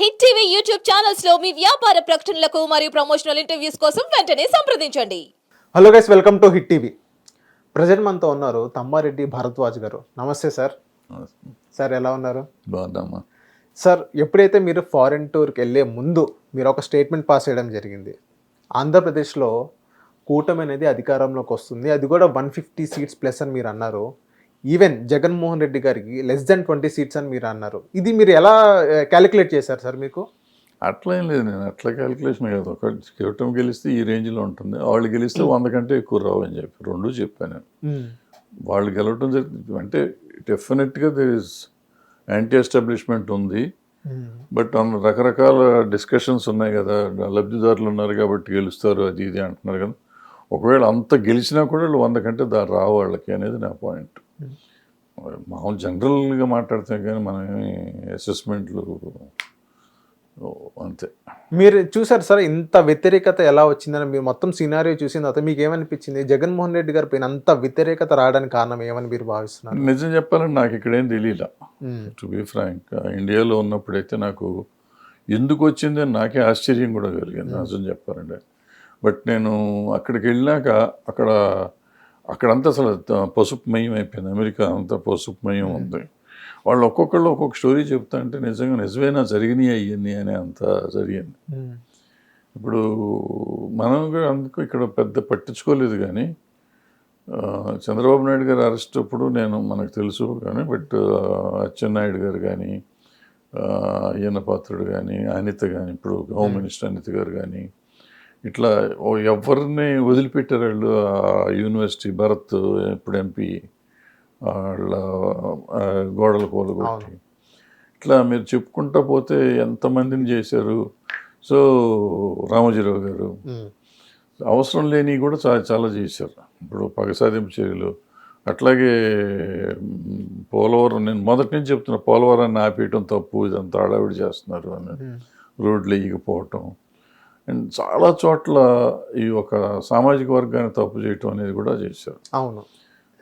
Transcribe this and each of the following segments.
Hit TV YouTube ఛానల్స్లో మీ వ్యాపార ప్రకటనలకు మరియు ప్రమోషనల్ ఇంటర్వ్యూస్ కోసం వెంటనే సంప్రదించండి. Hello guys welcome to Hit TV. Present మనతో ఉన్నారు తమ్మారెడ్డి భరద్వాజ్ గారు. నమస్తే సార్. సార్ ఎలా ఉన్నారు? బాగుందమ్మా సార్ ఎప్పుడైతే మీరు ఫారెన్ టూర్కి వెళ్ళే ముందు మీరు ఒక స్టేట్మెంట్ పాస్ చేయడం జరిగింది ఆంధ్రప్రదేశ్లో కూటమి అనేది అధికారంలోకి వస్తుంది. అది కూడా వన్ ఫిఫ్టీ సీట్స్ ప్లస్ అని మీరు అన్నారు. ఈవెన్ జగన్మోహన్ రెడ్డి గారికి లెస్ దెన్ ట్వంటీ సీట్స్ అని మీరు అన్నారు. ఇది మీరు ఎలా క్యాలిక్యులేట్ చేశారు సార్ మీకు? అట్లా ఏం లేదు నేను అట్లా క్యాలిక్యులేషన్ కాదు. ఒక కిరీటం గెలిస్తే ఈ రేంజ్లో ఉంటుంది. వాళ్ళు గెలిస్తే వంద కంటే ఎక్కువ రావు అని చెప్పి రెండు చెప్పాను నేను. వాళ్ళు గెలవటం జరిగింది అంటే డెఫినెట్గా దర్ ఇస్ యాంటీ ఎస్టాబ్లిష్మెంట్ ఉంది. బట్ అన్న రకరకాల డిస్కషన్స్ ఉన్నాయి కదా. లబ్ధిదారులు ఉన్నారు కాబట్టి గెలుస్తారు అది ఇది అంటున్నారు కదా. ఒకవేళ అంత గెలిచినా కూడా వాళ్ళు వంద కంటే దా రావు వాళ్ళకి అనేది నా పాయింట్ మామూలు జనరల్గా మాట్లాడితే కానీ మనం ఏమి అసెస్మెంట్లు అంతే. మీరు చూసారు సార్ ఇంత వ్యతిరేకత ఎలా వచ్చిందని? మీరు మొత్తం సినారియో చూసిన తర్వాత మీకు ఏమనిపించింది? జగన్మోహన్ రెడ్డి గారి పైన అంత వ్యతిరేకత రావడానికి కారణం ఏమని మీరు భావిస్తున్నారు? నిజం చెప్పాలంటే నాకు ఇక్కడేం తెలియలే. టు బి ఫ్రాంక్ ఇండియాలో ఉన్నప్పుడైతే నాకు ఎందుకు వచ్చింది అని నాకే ఆశ్చర్యం కూడా కలిగింది నిజం చెప్పాలంటే. బట్ నేను అక్కడికి వెళ్ళాక అక్కడ అక్కడంతా అసలు పసుపుమయం అయిపోయింది. అమెరికా అంతా పసుపుమయం ఉంది. వాళ్ళు ఒక్కొక్కళ్ళు ఒక్కొక్క స్టోరీ చెప్తా అంటే నిజంగా నిజమేనా జరిగినాయి అయ్యింది అని అంత జరిగింది. ఇప్పుడు మనం అందుకు ఇక్కడ పెద్ద పట్టించుకోలేదు కానీ చంద్రబాబు నాయుడు గారు అరెస్ట్ అప్పుడు నేను మనకు తెలుసు కానీ బట్ అచ్చెన్నాయుడు గారు కానీ అయ్యన్న పాత్రుడు కానీ అనిత కానీ ఇప్పుడు హోమ్ మినిస్టర్ అనిత గారు కానీ ఇట్లా ఎవరిని వదిలిపెట్టారు వాళ్ళు? యూనివర్సిటీ భరత్ ఇప్పుడు ఎంపీ వాళ్ళ గోడల కూలగొట్టి ఇట్లా మీరు చెప్పుకుంటా పోతే ఎంతమందిని చేశారు? సో రామోజీరావు గారు. అవసరం లేని కూడా చాలా చాలా చేశారు. ఇప్పుడు పగ సాధింపు చర్యలు. అట్లాగే పోలవరం నేను మొదటి నుంచి చెప్తున్నా పోలవరాన్ని ఆపేయటం తప్పు ఇదంతా అడావిడి చేస్తున్నారు అని. రోడ్లు వేయకపోవటం. అండ్ చాలా చోట్ల ఈ ఒక సామాజిక వర్గాన్ని తప్పు చేయటం అనేది కూడా చేశారు. అవును.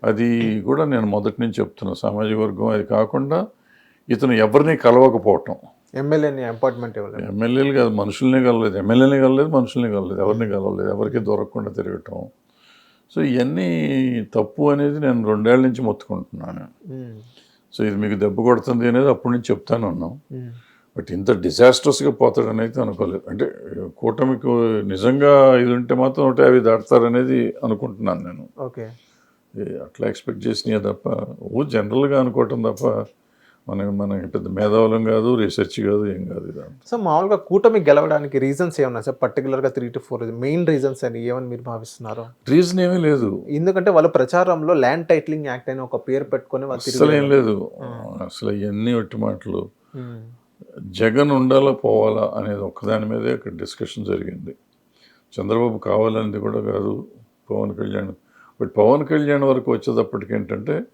అది కూడా నేను మొదటి నుంచి చెప్తున్నా సామాజిక వర్గం అది కాకుండా ఇతను ఎవరిని కలవకపోవటం. ఎమ్మెల్యేని అపాయింట్మెంట్ ఇవ్వలేదు. ఎమ్మెల్యేలు కాదు మనుషుల్ని కలవలేదు. ఎమ్మెల్యేని కలవలేదు మనుషుల్ని కలవలేదు. ఎవరిని కలవలేదు ఎవరికి దొరకకుండా తిరగటం. సో ఇవన్నీ తప్పు అనేది నేను రెండేళ్ళ నుంచి మొత్తుకుంటున్నాను. సో ఇది మీకు దెబ్బ కొడుతుంది అనేది అప్పటి నుంచి చెప్తాను ఉన్నాం మ్మ్. బట్ ఇంత డిజాస్టర్స్గా పోతాడని అయితే అనుకోలేదు. అంటే కూటమికి నిజంగా ఇది ఉంటే మాత్రం నూట యాభై దాటుతారనేది అనుకుంటున్నాను నేను. ఓకే. అట్లా ఎక్స్పెక్ట్ చేసినాయి తప్ప ఓ జనరల్గా అనుకోవటం తప్ప మనకి మనకి పెద్ద మేధావులం కాదు రీసెర్చ్ కాదు ఏం కాదు ఇదంతా. సో మామూలుగా కూటమి గెలవడానికి రీజన్స్ ఏమన్నా? సార్ పర్టికులర్గా three to four main reasons అని ఏమని మీరు భావిస్తున్నారు? రీజన్ ఏమీ లేదు. ఎందుకంటే వాళ్ళ ప్రచారంలో ల్యాండ్ టైటిలింగ్ యాక్ట్ అని ఒక పేరు పెట్టుకొని వాళ్ళు అసలు ఏం లేదు. అసలు ఇవన్నీ ఒట్టి మాటలు. జగన్ ఉండాలా పోవాలా అనేది ఒక్కదాని మీదే ఇక్కడ డిస్కషన్ జరిగింది. చంద్రబాబు కావాలనేది కూడా కాదు పవన్ కళ్యాణ్. బట్ పవన్ కళ్యాణ్ వరకు వచ్చేటప్పటికి ఏంటంటే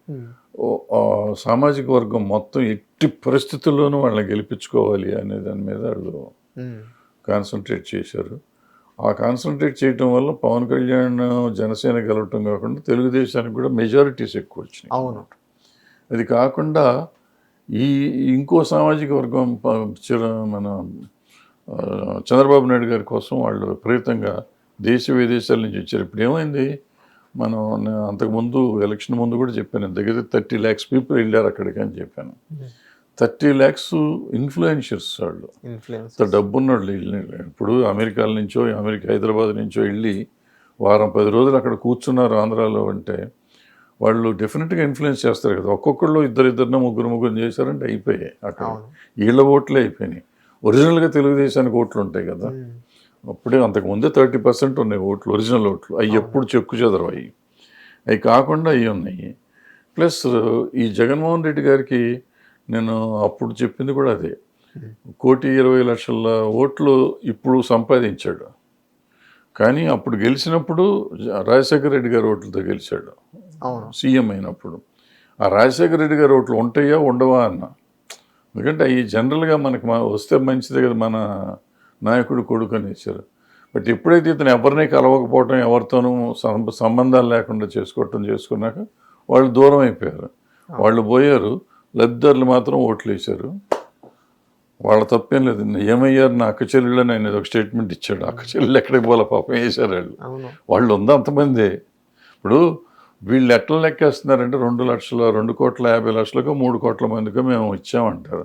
సామాజిక వర్గం మొత్తం ఎట్టి పరిస్థితుల్లోనూ వాళ్ళని గెలిపించుకోవాలి అనే దాని మీద వాళ్ళు కాన్సన్ట్రేట్ చేశారు. ఆ కాన్సన్ట్రేట్ చేయటం వల్ల పవన్ కళ్యాణ్ జనసేన గెలవటం కాకుండా తెలుగుదేశానికి కూడా మెజారిటీస్ ఎక్కువ వచ్చినాయి. అవును. అది కాకుండా ఈ ఇంకో సామాజిక వర్గం మన చంద్రబాబు నాయుడు గారి కోసం వాళ్ళు విపరీతంగా దేశ విదేశాల నుంచి వచ్చారు. ఇప్పుడు ఏమైంది? మనం అంతకుముందు ఎలక్షన్ ముందు కూడా చెప్పాను. దగ్గర థర్టీ ల్యాక్స్ పీపుల్ వెళ్ళారు అక్కడికి అని చెప్పాను. థర్టీ ల్యాక్స్ ఇన్ఫ్లుయెన్షియర్స్ వాళ్ళు. డబ్బున్నోళ్ళు వెళ్ళి ఇప్పుడు అమెరికాల నుంచో అమెరికా హైదరాబాద్ నుంచో వెళ్ళి వారం పది రోజులు అక్కడ కూర్చున్నారు ఆంధ్రాలో అంటే వాళ్ళు డెఫినెట్గా ఇన్ఫ్లుయెన్స్ చేస్తారు కదా. ఒక్కొక్కళ్ళు ఇద్దరు ఇద్దరిని ముగ్గురు ముగ్గురు చేశారంటే అయిపోయాయి అక్కడ. వీళ్ళ ఓట్లే అయిపోయినాయి. ఒరిజినల్గా తెలుగుదేశానికి ఓట్లు ఉంటాయి కదా. అప్పుడే అంతకు ముందే థర్టీ పర్సెంట్ ఉన్నాయి ఓట్లు ఒరిజినల్ ఓట్లు. అవి ఎప్పుడు చెక్కు చెదరు అవి. అవి కాకుండా అవి ఉన్నాయి. ప్లస్ ఈ జగన్మోహన్ రెడ్డి గారికి నేను అప్పుడు చెప్పింది కూడా అదే. కోటి ఇరవై లక్షల ఓట్లు ఇప్పుడు సంపాదించాడు. కానీ అప్పుడు గెలిచినప్పుడు రాజశేఖర రెడ్డి గారి ఓట్లతో గెలిచాడు. సీఎం అయినప్పుడు. ఆ రాజశేఖర రెడ్డి గారి ఓట్లు ఉంటాయా ఉండవా అన్న. ఎందుకంటే అవి జనరల్గా మనకి వస్తే మంచిదే కదా మన నాయకుడు కొడుకు అనేసారు బట్ ఎప్పుడైతే ఇతను ఎవరిని కలవకపోవటం ఎవరితోనూ సంబంధాలు లేకుండా చేసుకోవటం చేసుకున్నాక వాళ్ళు దూరం అయిపోయారు. వాళ్ళు పోయారు. లబ్ధిదారులు మాత్రం ఓట్లు వేశారు. వాళ్ళ తప్పేం లేదు. ఏమయ్యారు? నా అక్క చెల్లెళ్ళని ఆయన ఒక స్టేట్మెంట్ ఇచ్చాడు. అక్క చెల్లెళ్ళు ఎక్కడికి పోలే పాపం వేసారు వాళ్ళు. వాళ్ళు ఉందా అంతమంది. ఇప్పుడు వీళ్ళు ఎట్లా లెక్కేస్తున్నారంటే రెండు లక్షల రెండు కోట్ల యాభై లక్షలకు మూడు కోట్ల మందికి మేము ఇచ్చామంటారు.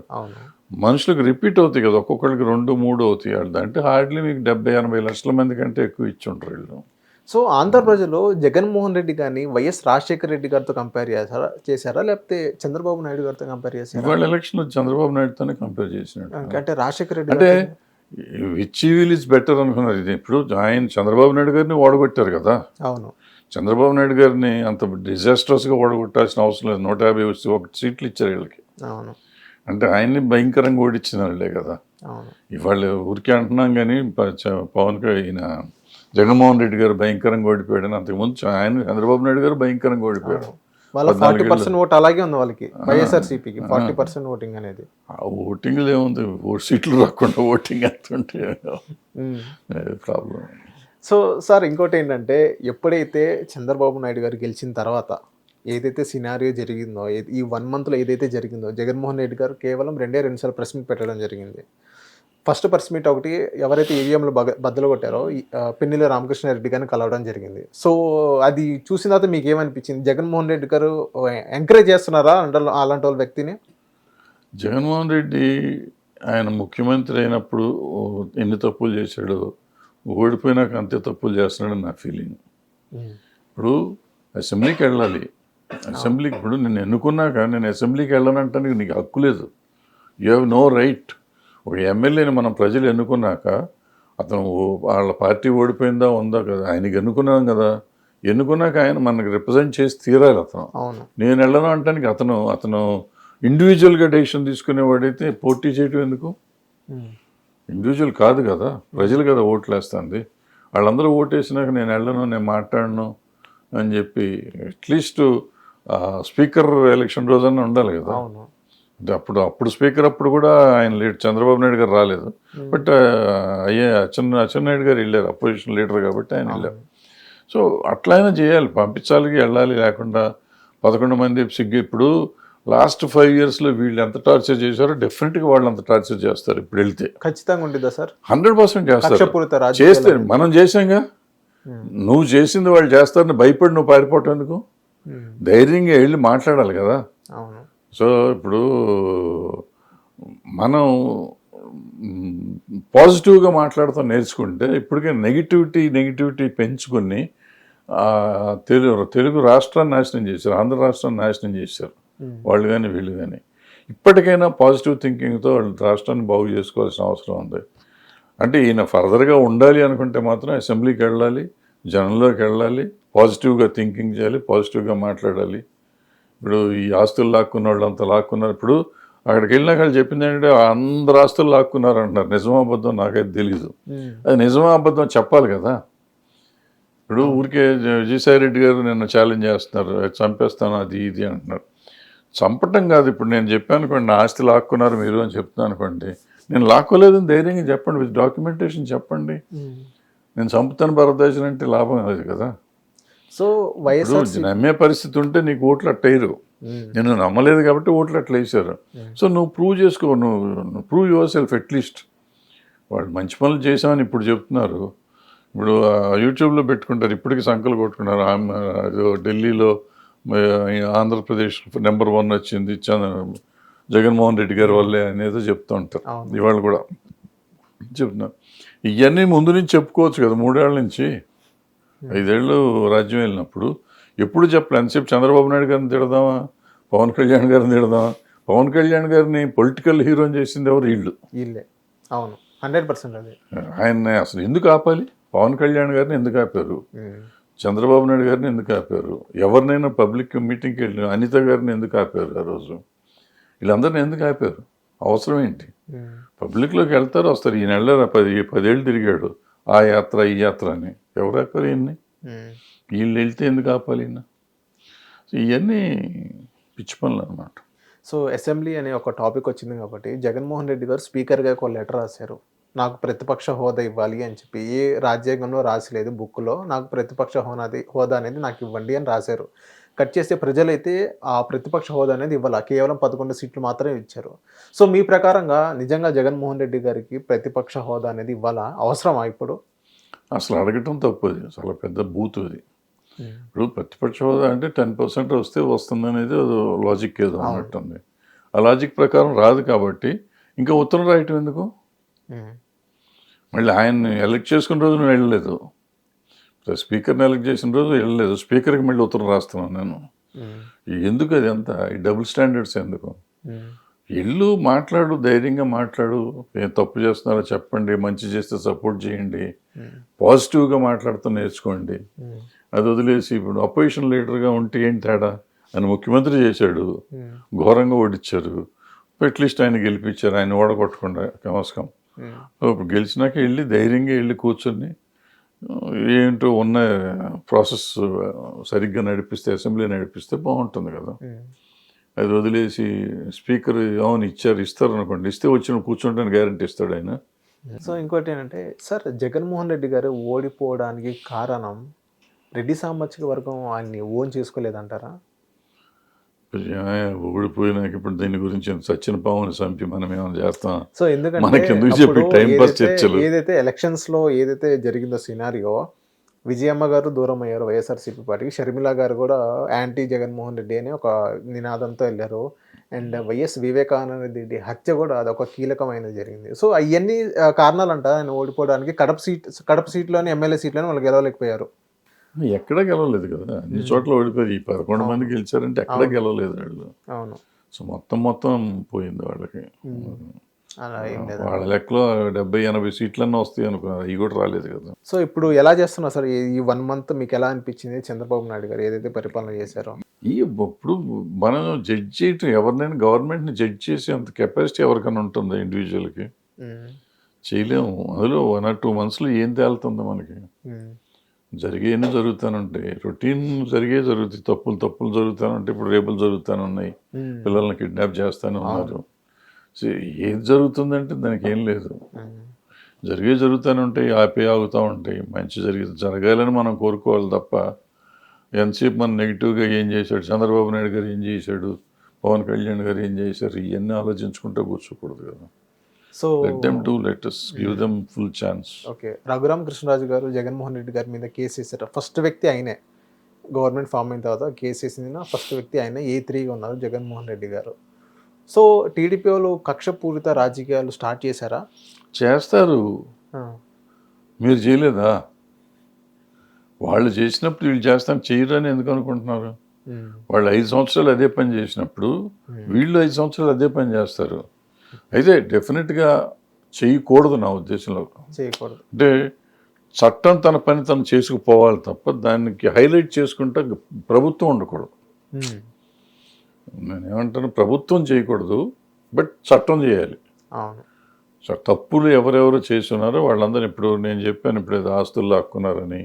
మనుషులకు రిపీట్ అవుతాయి కదా ఒక్కొక్కరికి రెండు మూడు అవుతాయి వాళ్ళు అంటే హార్డ్లీ మీకు డెబ్బై ఎనభై లక్షల మంది కంటే ఎక్కువ ఇచ్చి ఉంటారు వీళ్ళు. సో ఆంధ్ర ప్రజలు జగన్మోహన్ రెడ్డి గారిని వైఎస్ రాజశేఖర రెడ్డి గారితో కంపేర్ చేశారా చేశారా? లేకపోతే చంద్రబాబు నాయుడు గారితో కంపేర్ చేశారా? ఇవాళ ఎలక్షన్ చంద్రబాబు నాయుడుతోనే కంపేర్ చేసినట్టు. అంటే రాజశేఖర రెడ్డి అంటే విచ్ ఈవిల్ ఇస్ బెటర్ అనుకున్నారు. ఇది ఇప్పుడు ఆయన చంద్రబాబు నాయుడు గారిని ఓడగొట్టారు కదా. అవును. చంద్రబాబు నాయుడు గారిని అంత డిజాస్ట్రస్గా ఓడగొట్టాల్సిన అవసరం లేదు. నూట యాభై వచ్చి ఒక సీట్లు ఇచ్చారు వీళ్ళకి. అవును. అంటే ఆయన్ని భయంకరంగా ఓడించిన వాళ్ళే కదా. ఇవాళ ఊరికే అంటున్నాం కానీ పవన్ ఈయన జగన్మోహన్ రెడ్డి గారు భయంకరంగా ఓడిపోయాడని అంతకుముందు ఆయన చంద్రబాబు నాయుడు గారు భయంకరంగా ఓడిపోయాడు ఫార్టీ. పర్సెంట్ ఓట్ అలాగే ఉంది వాళ్ళకి వైఎస్ఆర్సీపీకి ఫార్టీ పర్సెంట్ ఓటింగ్ అనేది. ఆ ఓటింగ్లో ఏముంది? ఓ సీట్లు రాకుండా ఓటింగ్ ఎంత ఉంటే. ప్రాబ్లం సో సార్ ఇంకోటి ఏంటంటే ఎప్పుడైతే చంద్రబాబు నాయుడు గారు గెలిచిన తర్వాత ఏదైతే సినారియో జరిగిందో ఈ వన్ మంత్లో ఏదైతే జరిగిందో జగన్మోహన్ రెడ్డి గారు కేవలం రెండే రెండుసార్లు ప్రెస్ మీట్ పెట్టడం జరిగింది. ఫస్ట్ ప్రెస్ మీట్ ఒకటి ఎవరైతే ఈవీఎంలు బగ బద్దలు కొట్టారో పిన్నెల రామకృష్ణారెడ్డి గారిని కలవడం జరిగింది. సో అది చూసిన తర్వాత మీకు ఏమనిపించింది జగన్మోహన్ రెడ్డి గారు ఎంకరేజ్ చేస్తున్నారా? అంటే అలాంటి వాళ్ళ వ్యక్తిని? జగన్మోహన్ రెడ్డి ఆయన ముఖ్యమంత్రి అయినప్పుడు ఎన్ని తప్పులు చేశాడు ఓడిపోయినాక అంతే తప్పులు చేస్తున్నాడని నా ఫీలింగ్ ఇప్పుడు అసెంబ్లీకి వెళ్ళాలి. అసెంబ్లీకి ఇప్పుడు నేను ఎన్నుకున్నాక నేను అసెంబ్లీకి వెళ్ళానంటానికి నీకు హక్కు లేదు. యూ హ్యావ్ నో రైట్ ఒక ఎమ్మెల్యేని మనం ప్రజలు ఎన్నుకున్నాక అతను వాళ్ళ పార్టీ ఓడిపోయిందా ఉందా కదా ఆయనకి ఎన్నుకున్నాం కదా. ఎన్నుకున్నాక ఆయన మనకి రిప్రజెంట్ చేసి తీరాలి అతను. నేను వెళ్ళను అంటానికి అతను అతను ఇండివిజువల్గా డెసిషన్ తీసుకునేవాడైతే పోటీ చేయటం ఎందుకు. ఇండివిజువల్ కాదు కదా. ప్రజలు కదా ఓట్లు వేస్తుంది వాళ్ళందరూ ఓటేసినాక నేను వెళ్ళను నేను మాట్లాడను అని చెప్పి అట్లీస్ట్ స్పీకర్ ఎలక్షన్ రోజన్నా ఉండాలి కదా. అంటే అప్పుడు అప్పుడు స్పీకర్ అప్పుడు కూడా ఆయన లేడు చంద్రబాబు నాయుడు గారు రాలేదు. బట్ అయ్యే అచ్చెన్న అచ్చెన్నాయుడు గారు వెళ్ళారు అపోజిషన్ లీడర్ కాబట్టి ఆయన వెళ్ళారు. సో అట్లయినా చేయాలి పంపించాలి వెళ్ళాలి లేకుండా పదకొండు మంది సిగ్గు. ఇప్పుడు లాస్ట్ ఫైవ్ ఇయర్స్లో వీళ్ళు ఎంత టార్చర్ చేశారో డెఫినెట్గా వాళ్ళు అంత టార్చర్ చేస్తారు ఇప్పుడు వెళ్తే. ఖచ్చితంగా ఉంటుందా సార్? హండ్రెడ్ పర్సెంట్ చేస్తారు. చేస్తే మనం చేసాంగా నువ్వు చేసింది వాళ్ళు చేస్తారని భయపడి నువ్వు పారిపోవటం ఎందుకు? ఉమ్. ధైర్యంగా వెళ్ళి మాట్లాడాలి కదా. సో ఇప్పుడు మనం పాజిటివ్గా మాట్లాడుతూ నేర్చుకుంటే ఇప్పటికే నెగిటివిటీ నెగిటివిటీ పెంచుకొని తెలుగు తెలుగు రాష్ట్రాన్ని నాశనం చేశారు ఆంధ్ర రాష్ట్రాన్ని నాశనం చేశారు. వాళ్ళు కానీ వీళ్ళు కానీ ఇప్పటికైనా పాజిటివ్ థింకింగ్తో వాళ్ళు రాష్ట్రాన్ని బాగు చేసుకోవాల్సిన అవసరం ఉంది. అంటే ఈయన ఫర్దర్గా ఉండాలి అనుకుంటే మాత్రం అసెంబ్లీకి వెళ్ళాలి జనంలోకి వెళ్ళాలి పాజిటివ్గా థింకింగ్ చేయాలి పాజిటివ్గా మాట్లాడాలి. ఇప్పుడు ఈ ఆస్తులు లాక్కున్న వాళ్ళు అంత లాక్కున్నారు. ఇప్పుడు అక్కడికి వెళ్ళినాక వాళ్ళు చెప్పింది ఏంటంటే అందరు ఆస్తులు లాక్కున్నారు అంటున్నారు. నిజమా అబద్ధం నాకైతే తెలీదు. ఉమ్. అది నిజమా అబద్ధం చెప్పాలి కదా. ఇప్పుడు ఊరికే విజయసాయి రెడ్డి గారు నిన్న ఛాలెంజ్ చేస్తున్నారు చంపేస్తాను అది ఇది అంటున్నారు. చంపటం కాదు. ఇప్పుడు నేను చెప్పాను అనుకోండి నా ఆస్తి లాక్కున్నారు మీరు అని చెప్తున్నాను అనుకోండి నేను లాక్కోలేదని ధైర్యంగా చెప్పండి విత్ డాక్యుమెంటేషన్ చెప్పండి. ఉమ్. నేను చంపుతాను భారతదేశం అంటే లాభం లేదు కదా. సో ఇప్పుడు నమ్మే పరిస్థితి ఉంటే నీకు ఓట్లు అట్టేయరు. నేను నమ్మలేదు కాబట్టి ఓట్లు అట్లా వేసారు సో నువ్వు ప్రూవ్ చేసుకో నువ్వు ప్రూవ్ యువర్ సెల్ఫ్ అట్లీస్ట్ వాళ్ళు మంచి పనులు చేసామని ఇప్పుడు చెప్తున్నారు. ఇప్పుడు యూట్యూబ్లో పెట్టుకుంటారు ఇప్పటికీ సంకలు కొట్టుకున్నారు. ఢిల్లీలో ఆంధ్రప్రదేశ్ నెంబర్ వన్ వచ్చింది జగన్మోహన్ రెడ్డి గారి వల్లే అనేదో చెప్తూ ఉంటారు. ఇవాళ కూడా చెప్తున్నారు ఇవన్నీ ముందు నుంచి చెప్పుకోవచ్చు కదా మూడేళ్ళ నుంచి. ఐదేళ్ళు రాజ్యం వెళ్ళినప్పుడు ఎప్పుడు చెప్పలే ఎంతసేపు చంద్రబాబు నాయుడు గారిని తిడదామా పవన్ కళ్యాణ్ గారిని తిడదామా? పవన్ కళ్యాణ్ గారిని పొలిటికల్ హీరోని చేసింది ఎవరు? వీళ్ళు. వీళ్ళే. అవును. హండ్రెడ్ పర్సెంట్ అది. ఆయన్ని అసలు ఎందుకు ఆపాలి? పవన్ కళ్యాణ్ గారిని ఎందుకు ఆపారు? ఉమ్. చంద్రబాబు నాయుడు గారిని ఎందుకు ఆపారు? ఎవరినైనా పబ్లిక్ మీటింగ్కి వెళ్ళి అనిత గారిని ఎందుకు ఆపారు ఆ రోజు? వీళ్ళందరిని ఎందుకు ఆపారు? అవసరం ఏంటి. పబ్లిక్లోకి వెళ్తారు వస్తారు. ఈయన వెళ్ళారు పది పదేళ్ళు తిరిగాడు. ఆ యాత్ర ఈ యాత్ర అని. ఎవరు ఆపారు ఈయన్ని. వీళ్ళు వెళ్తే ఎందుకు ఆపాలి ఈయన ఇవన్నీ పిచ్చి పనులు అనమాట సో అసెంబ్లీ అనే ఒక టాపిక్ వచ్చింది కాబట్టి జగన్మోహన్ రెడ్డి గారు స్పీకర్గా ఒక లెటర్ రాశారు. నాకు ప్రతిపక్ష హోదా ఇవ్వాలి అని చెప్పి ఏ రాజ్యాంగంలో రాసలేదు బుక్లో నాకు ప్రతిపక్ష హోదా హోదా అనేది నాకు ఇవ్వండి అని రాశారు. కట్ చేస్తే ప్రజలైతే ఆ ప్రతిపక్ష హోదా అనేది ఇవ్వాల కేవలం పదకొండు సీట్లు మాత్రమే ఇచ్చారు. సో మీ ప్రకారంగా నిజంగా జగన్మోహన్ రెడ్డి గారికి ప్రతిపక్ష హోదా అనేది ఇవ్వాలా? అవసరమా ఇప్పుడు? అసలు అడగటం తప్పు అది. చాలా పెద్ద బూత్ అది. ఇప్పుడు ప్రతిపక్ష హోదా అంటే టెన్ పర్సెంట్ వస్తే వస్తుంది అనేది లాజిక్ ఏదో అన్నట్టుంది. ఆ లాజిక్ ప్రకారం రాదు కాబట్టి ఇంకా ఉత్తరం రాయటం ఎందుకు. మళ్ళీ ఆయన్ని ఎలక్ట్ చేసుకున్న రోజు నువ్వు వెళ్ళలేదు. స్పీకర్ని ఎలక్ట్ చేసిన రోజు వెళ్ళలేదు. స్పీకర్కి మళ్ళీ ఉత్తరం రాస్తున్నాను నేను. ఎందుకు అది అంత? ఈ డబుల్ స్టాండర్డ్స్ ఎందుకు. ఇల్లు మాట్లాడు ధైర్యంగా మాట్లాడు. ఏం తప్పు చేస్తున్నారో చెప్పండి. మంచి చేస్తే సపోర్ట్ చేయండి. పాజిటివ్గా మాట్లాడుతూ నేర్చుకోండి. అది వదిలేసి ఇప్పుడు అపోజిషన్ లీడర్గా ఉంటే ఏంటి తేడా? ఆయన ముఖ్యమంత్రి చేశాడు. ఘోరంగా ఓడించారు అట్లీస్ట్ ఆయన గెలిపించారు. ఆయన ఓడగొట్టకుండా కమస్కం. ఇప్పుడు గెలిచినాక వెళ్ళి ధైర్యంగా వెళ్ళి కూర్చొని ఏంటో ఉన్న ప్రాసెస్ సరిగ్గా నడిపిస్తే అసెంబ్లీ నడిపిస్తే బాగుంటుంది కదా. అది వదిలేసి స్పీకర్ అవును ఇచ్చారు ఇస్తారు అనుకోండి ఇస్తే వచ్చిన కూర్చుంటాను గ్యారంటీ ఇస్తాడు ఆయన. సో ఇంకోటి ఏంటంటే సార్ జగన్మోహన్ రెడ్డి గారు ఓడిపోవడానికి కారణం రెడ్డి సామాజిక వర్గం ఆయన్ని ఓన్ చేసుకోలేదంటారా? ఊడిపోయినాక ఇప్పుడు దీని గురించి సచిన పావుని చంపి మనం ఏమైనా చేస్తాం? సో ఎందుకంటే మనకి ఎందుకు చెప్పి అప్పుడు టైం పాస్ ఏదైతే- చర్చలు? ఏదైతే ఎలక్షన్స్లో ఏదైతే జరిగిందో సినారియో విజయమ్మ గారు దూరం అయ్యారు వైఎస్ఆర్సీపీ పార్టీకి. షర్మిల గారు కూడా యాంటీ జగన్మోహన్ రెడ్డి అని ఒక నినాదంతో వెళ్ళారు. అండ్ వైఎస్ వివేకానంద రెడ్డి హత్య కూడా అదొక కీలకమైనది జరిగింది. సో అవన్నీ కారణాలు అంట ఆయన ఓడిపోవడానికి. కడప సీట్ కడప సీట్లోని ఎమ్మెల్యే సీట్లోని వాళ్ళు గెలవలేకపోయారు. ఎక్కడ గెలవలేదు కదా. అన్ని చోట్ల ఓడిపోయి ఈ పదకొండు మంది గెలిచారంటే ఎక్కడ గెలవలేదు వాళ్ళు. అవును. సో మొత్తం మొత్తం పోయింది వాళ్ళకి. వాళ్ళ లెక్కలో డెబ్బై ఎనభై సీట్లన్నా వస్తాయి అనుకున్నారు. అవి కూడా రాలేదు కదా. సో ఇప్పుడు ఎలా చేస్తున్నారు సార్? ఈ- వన్ మంత్ మీకు ఎలా అనిపించింది చంద్రబాబు నాయుడు గారు? ఏదైతే పరిపాలన చేశారో. ఈ ఇప్పుడు మనం జడ్జ్ చేయటం ఎవరినైనా గవర్నమెంట్ని జడ్జ్ చేసే అంత కెపాసిటీ ఎవరికైనా ఉంటుందా ఇండివిజువల్కి చేయలేము. అందులో వన్ ఆర్ టూ మంత్స్లో ఏం తేలుతుంది మనకి? జరిగేనే జరుగుతానుంటాయి రొటీన్ జరిగే జరుగుతాయి. తప్పులు తప్పులు జరుగుతానంటే ఇప్పుడు రేపులు జరుగుతానున్నాయి. ఉమ్, పిల్లల్ని కిడ్నాప్ చేస్తానే ఉన్నారు. సో ఏది జరుగుతుందంటే దానికి ఏం లేదు. జరిగే జరుగుతూనే ఉంటాయి ఆపే ఆగుతూ ఉంటాయి. మంచి జరిగి జరగాలని మనం కోరుకోవాలి తప్ప ఎంతసేపు మనం నెగిటివ్గా ఏం చేశాడు? చంద్రబాబు నాయుడు గారు ఏం చేశాడు? పవన్ కళ్యాణ్ గారు ఏం చేశారు? ఇవన్నీ ఆలోచించుకుంటూ కూర్చోకూడదు కదా. So let them to let us give them full chance okay Raghuram Krishnaraju గారు జగన్మోహన్ రెడ్డి గారి మీద కేసు వేసారు ఫస్ట్ వ్యక్తి ఆయనే. గవర్నమెంట్ ఫామ్ అయిన తర్వాత కేసు వేసిన ఫస్ట్ వ్యక్తి ఆయన. ఏ త్రీగా ఉన్నారు? జగన్మోహన్ రెడ్డి గారు. సో టీడీపీ వాళ్ళు కక్షపూరిత రాజకీయాలు స్టార్ట్ చేశారా? చేస్తారు. మీరు చేయలేదా? వాళ్ళు చేసినప్పుడు వీళ్ళు చేస్తాను చేయరని ఎందుకు అనుకుంటున్నారు? వాళ్ళు ఐదు సంవత్సరాలు అదే పని చేసినప్పుడు వీళ్ళు ఐదు సంవత్సరాలు అదే పని చేస్తారు. అయితే డెఫినెట్గా చేయకూడదు నా ఉద్దేశంలో. చేయకూడదు. అంటే చట్టం తన పని తను చేసుకుపోవాలి తప్ప దానికి హైలైట్ చేసుకుంటే ప్రభుత్వం ఉండకూడదు. నేను ఏమంటాను ప్రభుత్వం చేయకూడదు బట్ చట్టం చేయాలి. తప్పులు ఎవరెవరు చేస్తున్నారో వాళ్ళందరూ ఇప్పుడు నేను చెప్పాను ఇప్పుడు ఏదో ఆస్తులు లాక్కున్నారని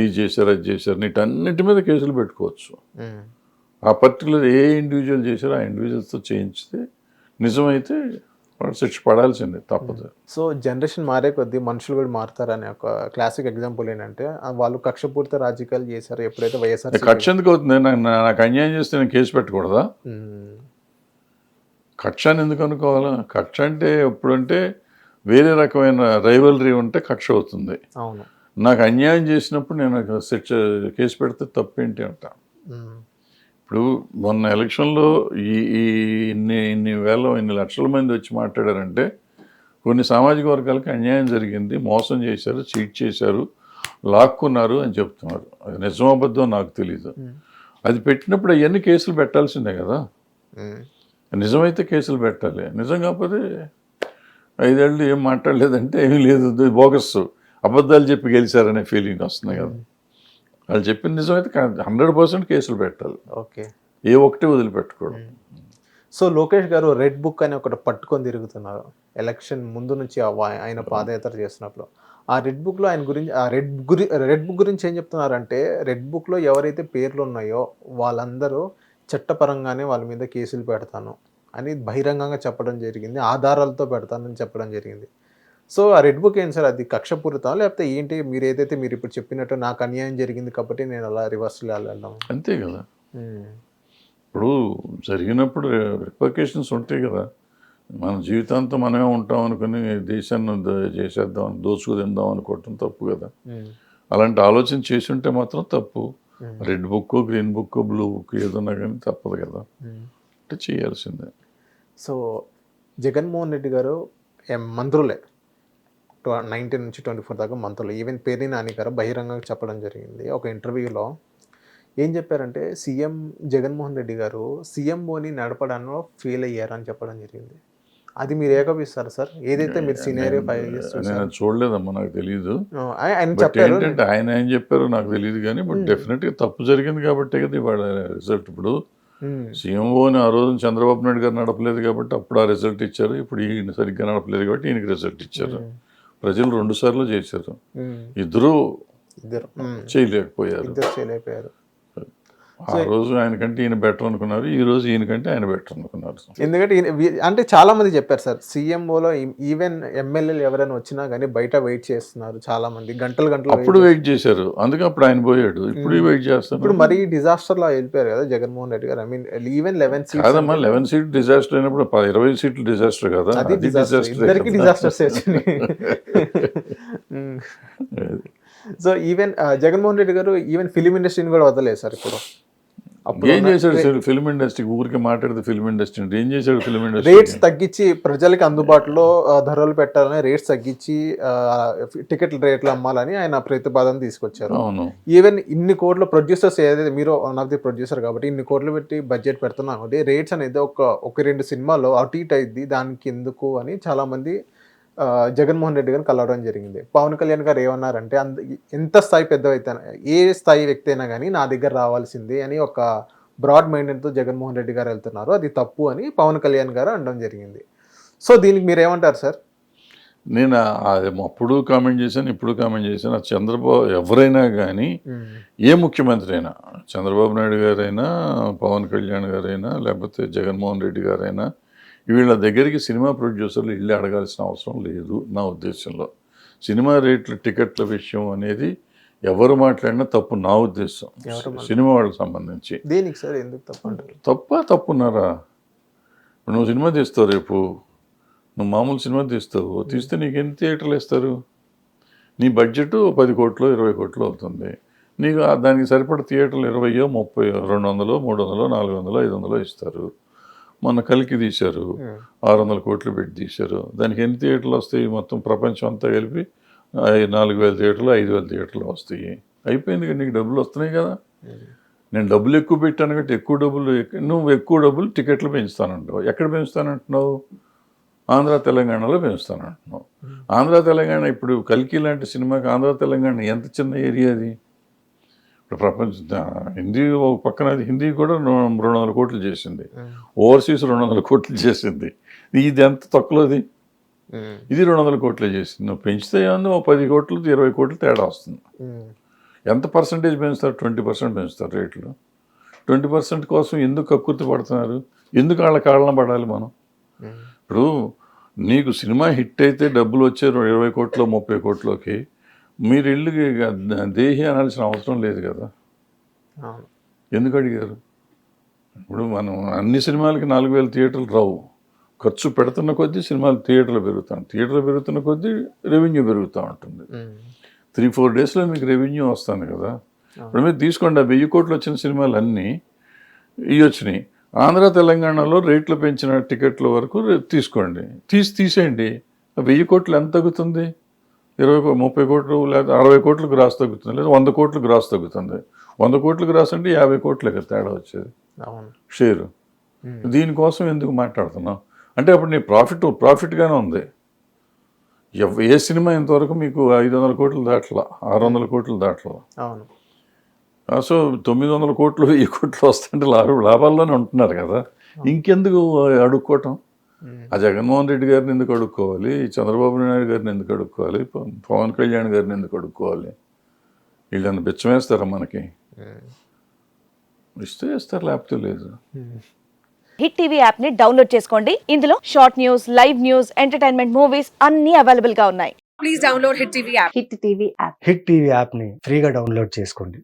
ఇది చేశారు అది చేశారు వీటన్నిటి మీద కేసులు పెట్టుకోవచ్చు. ఆ పర్టికులర్ ఏ ఇండివిజువల్ చేశారో ఆ ఇండివిజువల్స్తో చేయించితే నిజమైతే వాడు శిక్ష పడాల్సిందే తప్పదు. సో జనరేషన్ మారే కొద్దీ మనుషులు కూడా మారుతారనే ఒక క్లాసిక్ ఎగ్జాంపుల్ ఏంటంటే వాళ్ళు కక్షపూరిత రాజకీయాలు చేశారు ఎప్పుడైతే వైఎస్ఆర్ కక్ష ఎందుకు అవుతుంది? నాకు అన్యాయం చేస్తే నేను కేసు పెట్టకూడదా? కక్ష అని ఎందుకు అనుకోవాలా? కక్ష అంటే ఎప్పుడంటే వేరే రకమైన రైవలరీ ఉంటే కక్ష అవుతుంది. అవును. నాకు అన్యాయం చేసినప్పుడు నేను శిక్ష కేసు పెడితే తప్పేంటి అంట. ఉమ్, ఇప్పుడు మొన్న ఎలక్షన్లో ఈ ఈ ఇన్ని ఇన్ని వేల ఇన్ని లక్షల మంది వచ్చి మాట్లాడారంటే కొన్ని సామాజిక వర్గాలకు అన్యాయం జరిగింది మోసం చేశారు చీట్ చేశారు లాక్కున్నారు అని చెప్తున్నారు. అది నిజమాబద్ధం నాకు తెలియదు అది పెట్టినప్పుడు అవన్నీ కేసులు పెట్టాల్సిందే కదా. నిజమైతే కేసులు పెట్టాలి. నిజం కాకపోతే ఐదేళ్ళు ఏం మాట్లాడలేదంటే ఏమీ లేదు బోగస్ అబద్ధాలు చెప్పి గెలిచారనే ఫీలింగ్ వస్తుంది కదా. వాళ్ళు చెప్పిన నిజమైతే హండ్రెడ్ పర్సెంట్ కేసులు పెట్టాలి. ఓకే. ఏ ఒక్కటి వదిలిపెట్టకూడదు సో లోకేష్ గారు రెడ్ బుక్ అని ఒకటి పట్టుకొని తిరుగుతున్నారు. ఎలక్షన్ ముందు నుంచి ఆయన పాదయాత్ర చేస్తున్నప్పుడు. ఆ రెడ్ బుక్లో ఆయన గురించి ఆ రెడ్ గురి రెడ్ బుక్ గురించి ఏం చెప్తున్నారంటే రెడ్ బుక్లో ఎవరైతే పేర్లు ఉన్నాయో వాళ్ళందరూ చట్టపరంగానే వాళ్ళ మీద కేసులు పెడతాను అని బహిరంగంగా చెప్పడం జరిగింది. ఆధారాలతో పెడతానని చెప్పడం జరిగింది. సో ఆ రెడ్ బుక్ ఏంటి సార్? అది కక్షపూరితం? లేకపోతే ఏంటి? మీరు ఏదైతే మీరు ఇప్పుడు చెప్పినట్టు నాకు అన్యాయం జరిగింది కాబట్టి నేను అలా రివర్స్లో వెళ్ళడం అంతే కదా. ఇప్పుడు జరిగినప్పుడు రిపర్కేషన్స్ ఉంటాయి కదా. మన జీవితాంతం మనమే ఉంటాం అనుకుని దేశాన్ని చేసేద్దాం దోచుకు తిందాం అనుకోవటం తప్పు కదా. అలాంటి ఆలోచన చేసి ఉంటే మాత్రం తప్పు. Red book green book blue book ఏదన్నా కానీ తప్పదు కదా. అంటే చేయాల్సిందే. సో జగన్మోహన్ రెడ్డి గారు మంత్రులే. నైన్టీన్ నుంచి ట్వంటీ ఫోర్ దాకా మంత్రులు ఈవెన్ పేర్ని నాని గారు బహిరంగంగా చెప్పడం జరిగింది. ఒక ఇంటర్వ్యూలో ఏం చెప్పారంటే సీఎం జగన్మోహన్ రెడ్డి గారు సీఎంఓని నడపడంలో ఫెయిల్ అయ్యారని చెప్పడం జరిగింది. అది మీరు ఏకపిస్తారు సార్? ఏదైతే మీరు ఇయర్స్ నేను అది చూడలేదమ్మా నాకు తెలియదు ఆయన చెప్పారు. ఏంటంటే ఆయన ఏం చెప్పారో నాకు తెలియదు కానీ బట్ డెఫినెట్గా తప్పు జరిగింది కాబట్టి కదా ఇవాళ రిజల్ట్ ఇప్పుడు సీఎంఓని ఆ రోజు చంద్రబాబు నాయుడు గారు నడపలేదు కాబట్టి అప్పుడు ఆ రిజల్ట్ ఇచ్చారు ఇప్పుడు ఈయన సరిగ్గా నడపలేదు కాబట్టి ఈయనకి రిజల్ట్ ఇచ్చారు. ప్రజలు రెండు సార్లు చేశారు. ఇద్దరు చేయలేకపోయారు. ఆ రోజు ఆయనకంటే ఈయన బెటర్ అనుకున్నారు ఈ రోజు ఈయనకంటే ఆయన బెటర్ అనుకున్నారు ఎందుకంటే అంటే చాలా మంది చెప్పారు సార్ సీఎంఓలో ఈవెన్ ఎమ్మెల్యేలు ఎవరైనా వచ్చినా కానీ బయట వెయిట్ చేస్తున్నారు చాలా మంది గంటలు గంటలు అప్పుడు వెయిట్ చేశారు. అందుకే అప్పుడు ఆయన పోయాడు. ఇప్పుడు వెయిట్ చేస్తాను ఇప్పుడు మరీ డిజాస్టర్లో వెళ్ళిపోయారు కదా జగన్మోహన్ రెడ్డి గారు. I mean even eleven seats కాదమ్మా లెవెన్ సీట్ డిజాస్టర్ అయినప్పుడు ఇరవై సీట్లు డిజాస్టర్ కదా. అది డిజాస్టర్ ఇద్దరికి disasters so even Jaganmohan Reddy గారు ఈవెన్ ఫిలిం ఇండస్ట్రీని కూడా వదలేదు సార్ ఇప్పుడు. ఏం చేశాడు ఫిల్మ్ ఇండస్ట్రీ ఊరికి మాట్లాడితే ఫిల్మ్ ఇండస్ట్రీ ఏం చేశాడు ఫిల్మ్ ఇండస్ట్రీ రేట్స్ తగ్గించి ప్రజలకి అందుబాటులో ధరలు పెట్టాలని రేట్స్ తగ్గించి టికెట్ల రేట్లు అమ్మాలని ఆయన ప్రతిపాదన తీసుకొచ్చారు. అవును. ఈవెన్ ఇన్ని కోట్ల ప్రొడ్యూసర్స్ ఏదైతే మీరు వన్ ఆఫ్ ది ప్రొడ్యూసర్ కాబట్టి ఇన్ని కోట్లు పెట్టి బడ్జెట్ పెడుతున్నాం కాబట్టి రేట్స్ అనేది ఒక ఒక రెండు సినిమాల్లో అటు ఇటు అయింది దానికి ఎందుకు అని చాలా మంది ఆ, జగన్మోహన్ రెడ్డి గారిని కలవడం జరిగింది. పవన్ కళ్యాణ్ గారు ఏమన్నారంటే అంద ఎంత స్థాయి పెద్దవైతే ఏ స్థాయి వ్యక్తి అయినా కానీ నా దగ్గర రావాల్సిందే అని ఒక బ్రాడ్ మైండెడ్తో జగన్మోహన్ రెడ్డి గారు వెళ్తున్నారు. అది తప్పు అని పవన్ కళ్యాణ్ గారు అనడం జరిగింది. సో దీనికి మీరు ఏమంటారు సార్? నేను అప్పుడు కామెంట్ చేశాను ఇప్పుడు కామెంట్ చేశాను. చంద్రబాబు ఎవరైనా కానీ ఏ ముఖ్యమంత్రి అయినా చంద్రబాబు నాయుడు గారైనా పవన్ కళ్యాణ్ గారైనా లేకపోతే జగన్మోహన్ రెడ్డి గారైనా వీళ్ళ దగ్గరికి సినిమా ప్రొడ్యూసర్లు ఇల్లు అడగాల్సిన అవసరం లేదు నా ఉద్దేశంలో. సినిమా రేట్ల టికెట్ల విషయం అనేది ఎవరు మాట్లాడినా తప్పు నా ఉద్దేశం. సినిమా వాళ్ళకి సంబంధించి. దేనికి సార్? ఎందుకు తప్పు తప్ప తప్పున్నారా? నువ్వు సినిమా తీస్తావు రేపు. నువ్వు మామూలు సినిమా తీస్తావు. తీస్తే నీకు ఎన్ని థియేటర్లు ఇస్తారు నీ బడ్జెట్ పది కోట్లు ఇరవై కోట్లు అవుతుంది. నీకు దానికి సరిపడ థియేటర్లు ఇరవయో ముప్పై రెండు వందలు మూడు వందలు నాలుగు వందలు ఐదు వందలు ఇస్తారు. మొన్న కలికి తీశారు. ఆరు వందల కోట్లు పెట్టి తీశారు. దానికి ఎన్ని థియేటర్లు వస్తాయి? మొత్తం ప్రపంచం అంతా కలిపి నాలుగు వేల థియేటర్లు ఐదు వేల థియేటర్లు వస్తాయి. అయిపోయింది కదా నీకు డబ్బులు వస్తున్నాయి కదా. నేను డబ్బులు ఎక్కువ పెట్టాను కాబట్టి ఎక్కువ డబ్బులు నువ్వు ఎక్కువ డబ్బులు టికెట్లు పెంచుతానంటావు. ఎక్కడ పెంచుతానంటున్నావు? ఆంధ్ర తెలంగాణలో పెంచుతానంటున్నావు. ఆంధ్ర తెలంగాణ ఇప్పుడు కల్కి లాంటి సినిమాకి ఆంధ్ర తెలంగాణ ఎంత చిన్న ఏరియా అది? ఇప్పుడు ప్రపంచ హిందీ ఒక పక్కన హిందీ కూడా రెండు వందల కోట్లు చేసింది. ఓవర్సీస్ రెండు వందల కోట్లు చేసింది. ఇది ఎంత తక్కువది? ఇది రెండు వందల కోట్లే చేసింది. నువ్వు పెంచితే ఏమన్నా ఓ పది కోట్లు ఇరవై కోట్లు తేడా వస్తుంది. ఎంత పర్సంటేజ్ పెంచుతారు? ట్వంటీ పర్సెంట్ పెంచుతారు రేట్లు. ట్వంటీ పర్సెంట్ కోసం ఎందుకు కక్కుర్తి పడుతున్నారు? ఎందుకు వాళ్ళ కాళ్ళన పడాలి మనం? ఇప్పుడు నీకు సినిమా హిట్ అయితే డబ్బులు వచ్చే ఇరవై కోట్లు ముప్పై కోట్లోకి మీరు ఇల్లు దేహి అనాల్సిన అవసరం లేదు కదా. ఎందుకు అడిగారు? ఇప్పుడు మనం అన్ని సినిమాలకి నాలుగు వేల థియేటర్లు రావు. ఖర్చు పెడుతున్న కొద్దీ సినిమాలు థియేటర్లు పెరుగుతాయి థియేటర్లు పెరుగుతున్న కొద్దీ రెవెన్యూ పెరుగుతూ ఉంటుంది. త్రీ ఫోర్ డేస్లో మీకు రెవెన్యూ వస్తుంది కదా. ఇప్పుడు మీరు తీసుకోండి ఆ వెయ్యి కోట్లు వచ్చిన సినిమాలు అన్నీ ఇవి వచ్చినాయి. ఆంధ్ర తెలంగాణలో రేట్లు పెంచిన టికెట్ల వరకు తీసుకోండి. తీసి తీసేయండి. ఆ వెయ్యి కోట్లు ఎంత తగ్గుతుంది? ఇరవై ముప్పై కోట్లు లేదా అరవై కోట్లు గ్రాస్ తగ్గుతుంది లేదా వంద కోట్లు గ్రాస్ తగ్గుతుంది. వంద కోట్లు గ్రాస్ అంటే యాభై కోట్లే కదా తేడా వచ్చేది. షేరు. దీనికోసం ఎందుకు మాట్లాడుతున్నావు? అంటే అప్పుడు నీ ప్రాఫిట్ ప్రాఫిట్గానే ఉంది. ఏ సినిమా ఇంతవరకు మీకు ఐదు వందల కోట్లు దాటలా ఆరు వందల కోట్లు దాటలా? అవును. సో తొమ్మిది వందల కోట్లు వెయ్యి కోట్లు వస్తుంటే లాభ లాభాల్లోనే ఉంటున్నారు కదా. ఇంకెందుకు అడుక్కోవటం? ఆ జగన్మోహన్ రెడ్డి గారిని ఎందుకు అడుక్కోవాలి? చంద్రబాబు నాయుడు గారిని ఎందుకు అడుక్కోవాలి? పవన్ కళ్యాణ్ గారిని ఎందుకు అడుక్కోవాలి? వీళ్ళని బిచ్చమేస్తారా మనకి? ఇస్తే ఇస్తారు లేకపోతే లేదు. హిట్ టీవీ యాప్ని డౌన్లోడ్ చేసుకోండి. ఇందులో short news live news entertainment movies అన్ని అవైలబుల్గా ఉన్నాయి. please download Hit TV app. Hit TV app. Hit TV యాప్ని ఫ్రీగా డౌన్లోడ్ చేసుకోండి.